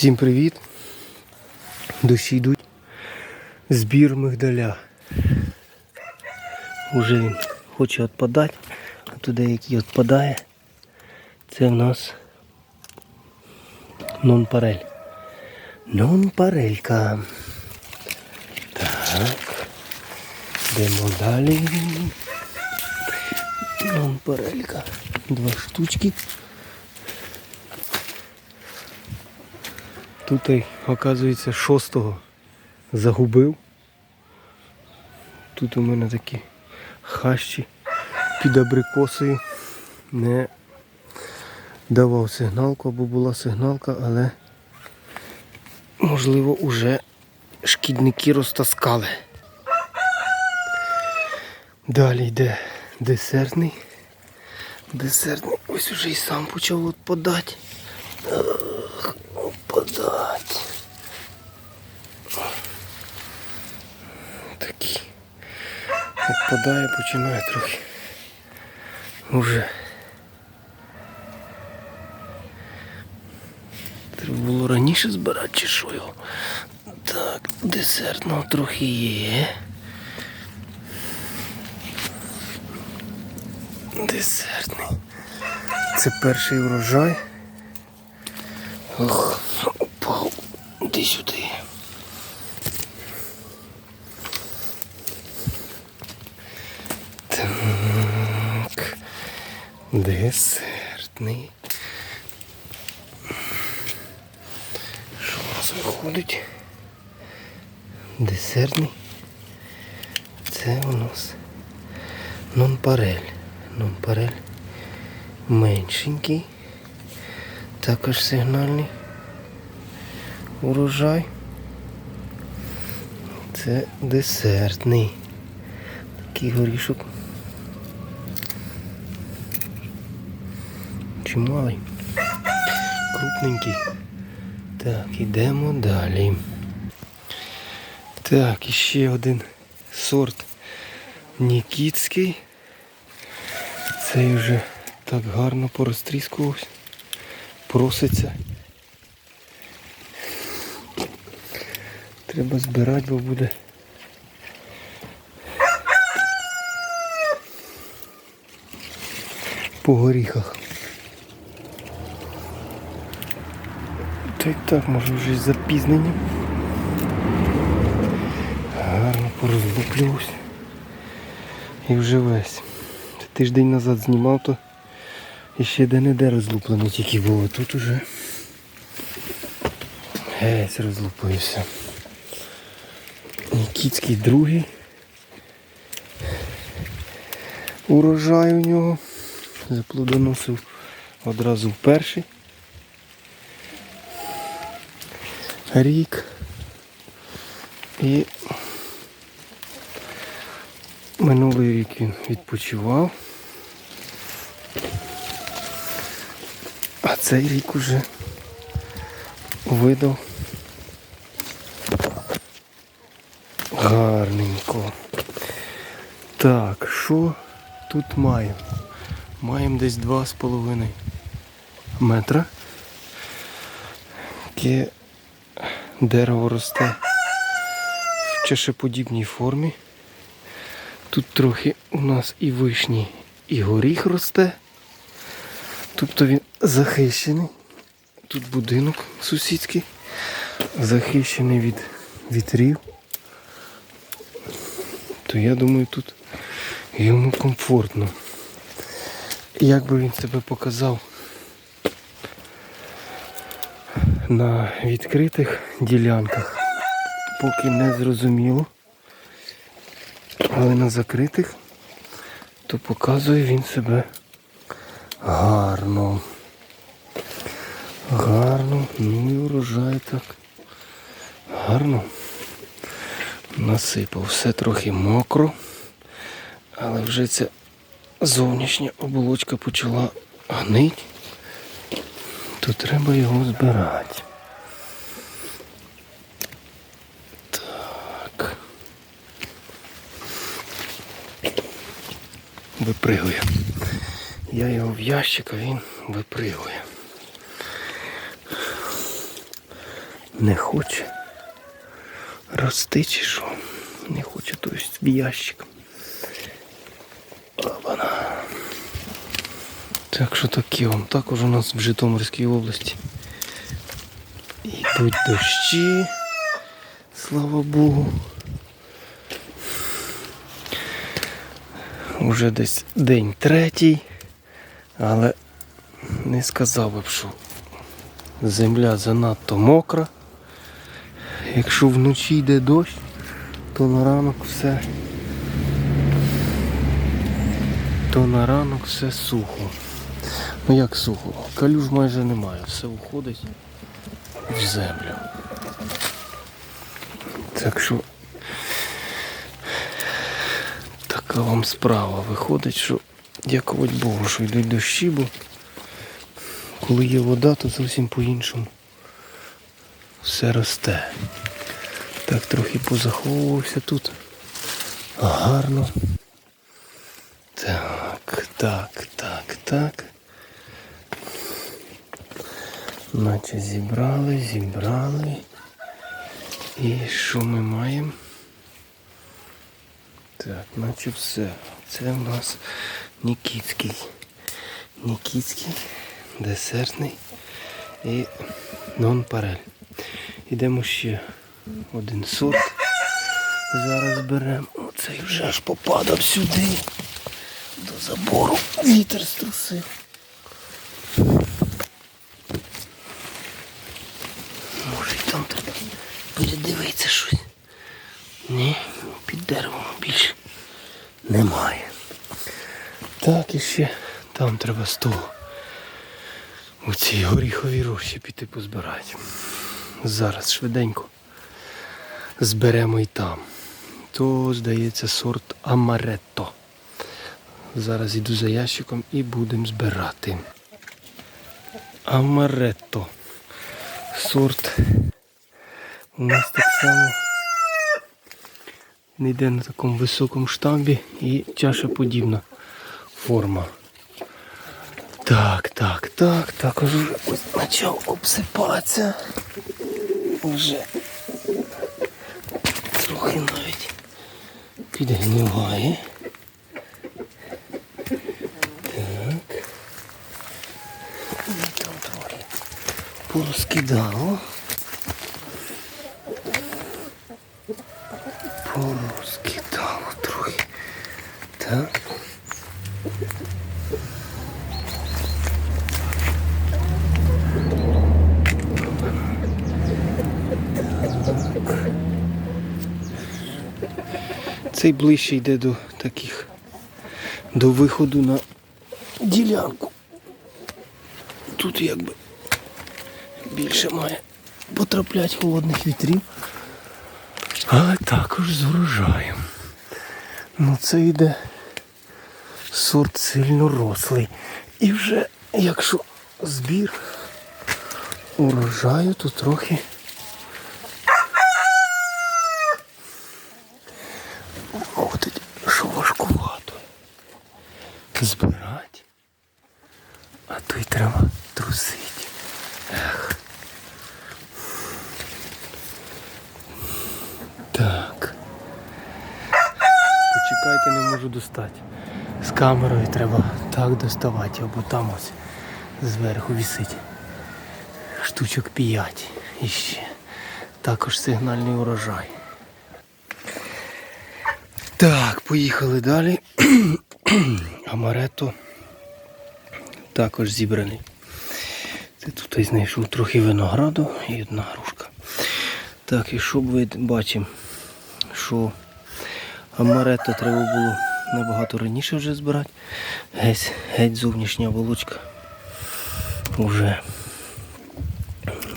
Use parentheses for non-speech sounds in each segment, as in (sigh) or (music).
Всім привіт. Дощі йдуть. Збір мигдаля. Уже він хоче відпадати. А туди який відпадає. Це в нас нон-парель. Нон-парелька. Так. Йдемо далі. Нон-парелька. Два штучки. Тут, оказується, шостого загубив. Тут у мене такі хащі під абрикосою. Не давав сигналку, або була сигналка, але можливо уже шкідники розтаскали. Далі йде десертний. Десертний ось уже і сам почав відпадати. Подать. Такий. Відпадає, починає трохи. Уже. Треба було раніше збирати чи що його. Так, десертного трохи є. Десертний. Це перший врожай. Ох. Іди сюди. Так. Десертний. Що у нас виходить? Десертний. Це у нас нон-парель. Нон-парель меншенький. Також сигнальний урожай. Це десертний. Такий горішок. Чималий. Крупненький. Так, ідемо далі. Так, і ще один сорт Нікітський. Цей вже так гарно порозтріскувався проситься. Треба збирати, бо буде. По горіхах. Та й так, може вже й запізнені. Гарно порозлуплювався. І вже весь. Тиждень назад знімав, то ще де-не-де розлуплено тільки було. Тут уже геть розлупився. Нікітський другий. Урожай у нього. Заплодоносив одразу в перший. Рік. І минулий рік він відпочивав. А цей рік уже видав гарненько. Так, що тут маємо? Маємо десь 2,5 метра. Яке дерево росте в чашеподібній формі. Тут трохи у нас і вишні, і горіх росте. Тобто він захищений. Тут будинок сусідський, захищений від вітрів. То я думаю, тут йому комфортно. Як би він себе показав на відкритих ділянках, поки не зрозуміло. Але на закритих, то показує він себе Гарно. Гарно. Ну і урожай так. Гарно. Насипав. Все трохи мокро. Але вже ця зовнішня оболочка почала гнить. То треба його збирати. Так. Випригує. Я його в ящик, а він випригує. Не хоче. Рости чи що? Не хоче, то есть в ящик. Опана. Так що таке вам також у нас в Житомирській області. Йдуть дощі. Слава Богу. Уже десь день третій, але не сказав би, що земля занадто мокра. Якщо вночі йде дощ, то на ранок все. То на ранок все сухо. Ну як сухо? Калюж майже немає, все уходить в землю. Так що така вам справа виходить, що дякувати Богу, що йдуть дощі, бо коли є вода, то зовсім по-іншому все росте. Так трохи позаховувався тут. Гарно. Так, так, так, так. Наче зібрали, зібрали. І що ми маємо? Так, наче все. Це у нас Нікітський. Нікітський, десертний і нон-парель. Ідемо ще один сорт. Зараз беремо. Оцей вже аж попадав сюди. До забору. Вітер струсив. Може і там треба передивитися щось. Ні, під деревом більше немає. Так, і ще там треба того. У цій горіховій рощі піти позбирати. Зараз швиденько зберемо і там. То, здається, сорт Амаретто. Зараз іду за ящиком і будемо збирати. Амаретто. Сорт у нас так само не йде на такому високому штамбі і чашеподібна форма. Так, так, так, також ось почав обсипатися. Вже трохи навіть підгниває. Так. Там трохи порозкидало трохи. Так. Цей ближче йде до таких до виходу на ділянку. Тут якби більше має потрапляти холодних вітрів. Але також з урожаєм. Ну це йде сорт сильно рослий. І вже якщо збір урожаю, то трохи виходить, що важкувато. Збирати. А то треба трусити. Ех. Так. Почекайте, не можу достати. З камерою треба так доставати, або там ось зверху висить. Штучок 5 іще. Також сигнальний урожай. Так, поїхали далі. (clears throat) Амарето також зібраний. Це тут знайшов трохи винограду і одна грушка. Так, і що ви бачимо, що амаретто треба було набагато раніше вже збирати. Геть, геть зовнішня волочка вже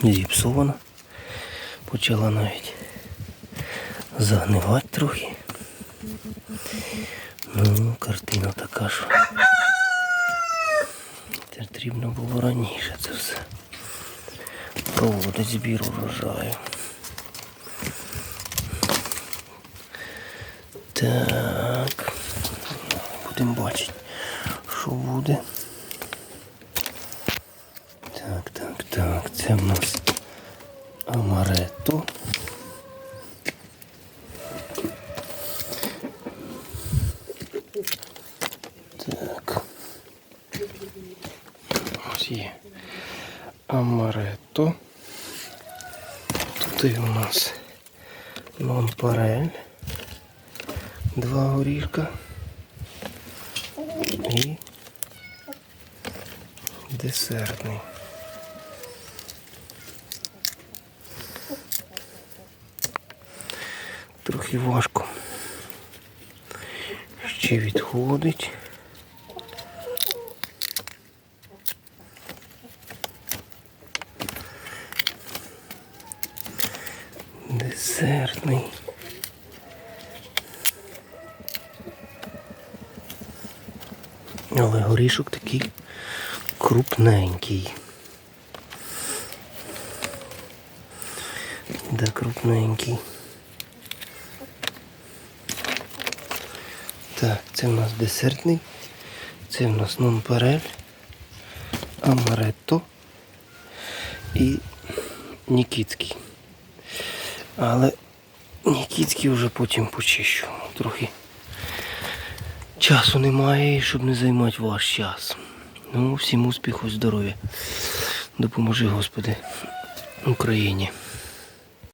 зіпсована. Почала навіть загнивати трохи. Ну, картина така, що це потрібно було раніше це все. Проводить збір урожаю. Так. Будемо бачити, що буде. Так, так, так. Це в нас Амаретто. Так. Ось є. Амаретто. Тут у нас нонпарель. Два горішка. І десертний. Трохи важко. Ще відходить. Десертний. Але горішок такий крупненький. Да, крупненький. Так, це в нас десертний. Це в нас нонпарель, амаретто і нікітський. Але Нікітські вже потім почищу. Трохи часу немає, щоб не займати ваш час. Ну, всім успіху, здоров'я. Допоможи, Господи, Україні.